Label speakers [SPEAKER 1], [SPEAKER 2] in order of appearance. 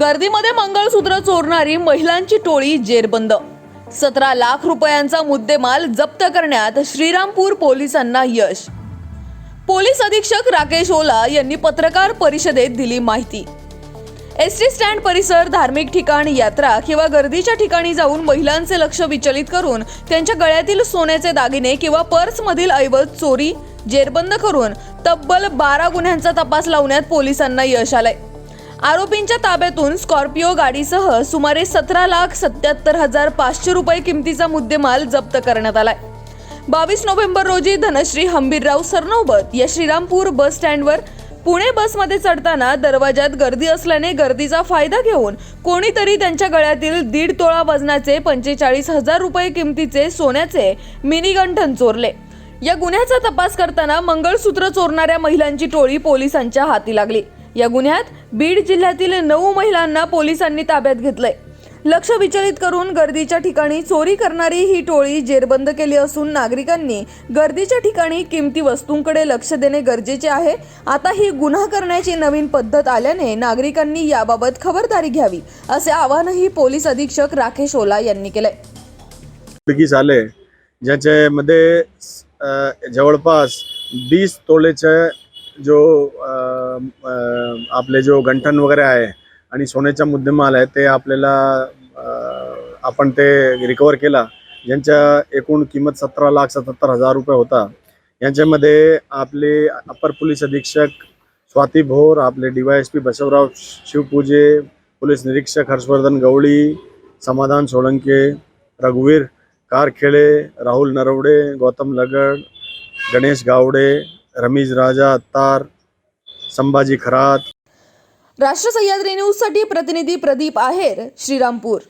[SPEAKER 1] गर्दीमध्ये मंगळसूत्र चोरणारी महिलांची टोळी जेरबंद. सतरा लाख रुपयांचा मुद्देमाल जप्त करण्यात श्रीरामपूर पोलिसांना यश. पोलीस अधीक्षक राकेश ओला यांनी पत्रकार परिषदेत दिली माहिती. एस टी स्टँड परिसर धार्मिक ठिकाण यात्रा किंवा गर्दीच्या ठिकाणी जाऊन महिलांचे लक्ष विचलित करून त्यांच्या गळ्यातील सोन्याचे दागिने किंवा पर्समधील ऐवज चोरी जेरबंद करून तब्बल बारा गुन्ह्यांचा तपास लावण्यात पोलिसांना यश आलंय. आरोपींच्या ताब्यातून स्कॉर्पिओ गाडीसह सुमारे सतरा लाख सत्याहत्तर हजार पाचशे रुपये किमतीचा मुद्देमाल जप्त करण्यात आलाय. बावीस नोव्हेंबर रोजी धनश्री हंबीरराव सरनोबत या श्रीरामपूर बस स्टँडवर पुणे बसमध्ये चढताना दरवाजात गर्दी असल्याने गर्दीचा फायदा घेऊन कोणीतरी त्यांच्या गळ्यातील दीड तोळा वजनाचे पंचेचाळीस हजार रुपये किमतीचे सोन्याचे मिनीगंठन चोरले या गुन्ह्याचा तपास करताना मंगळसूत्र चोरणाऱ्या महिलांची टोळी पोलिसांच्या हाती लागली. या गुन्ह्यात बीड जिल्ह्यातील नऊ महिलांना पोलिसांनी ताब्यात घेतलंय. लक्ष विचलित करून गर्दीच्या ठिकाणी चोरी करणारी ही टोळी जेरबंद केली असून नागरिकांनी गर्दीच्या ठिकाणी किमती वस्तूंकडे लक्ष देणे गरजेचे आहे. आता ही गुन्हा करण्याची नवीन पद्धत आल्याने नागरिकांनी याबाबत खबरदारी घ्यावी असे आवाहनही पोलीस अधीक्षक राकेश ओला यांनी केले
[SPEAKER 2] उडगीस आले ज्याच्यामध्ये जवळपास वीस तोलेचे जो आ... आपले जो गंठन वगैरे आहे आणि सोन्याचा मुद्देमाल आहे ते आपल्याला आपण ते रिकवर केला. ज्यांच्या एकूण किंमत सतरा लाख सत्याहत्तर हजार रुपये होता यांच्यामध्ये आपले अपर पोलीस अधीक्षक स्वाती भोर आपले D Y S P Basavrao Shivpuje police निरीक्षक हर्षवर्धन गवळी समाधान सोळंके रघुवीर कारखेळे राहुल नरवडे गौतम लगड गणेश गावडे रमीज राजा अत्तार संभाजी खरात.
[SPEAKER 1] राष्ट्र सह्याद्री न्यूजसाठी प्रतिनिधी प्रदीप आहेर श्रीरामपूर.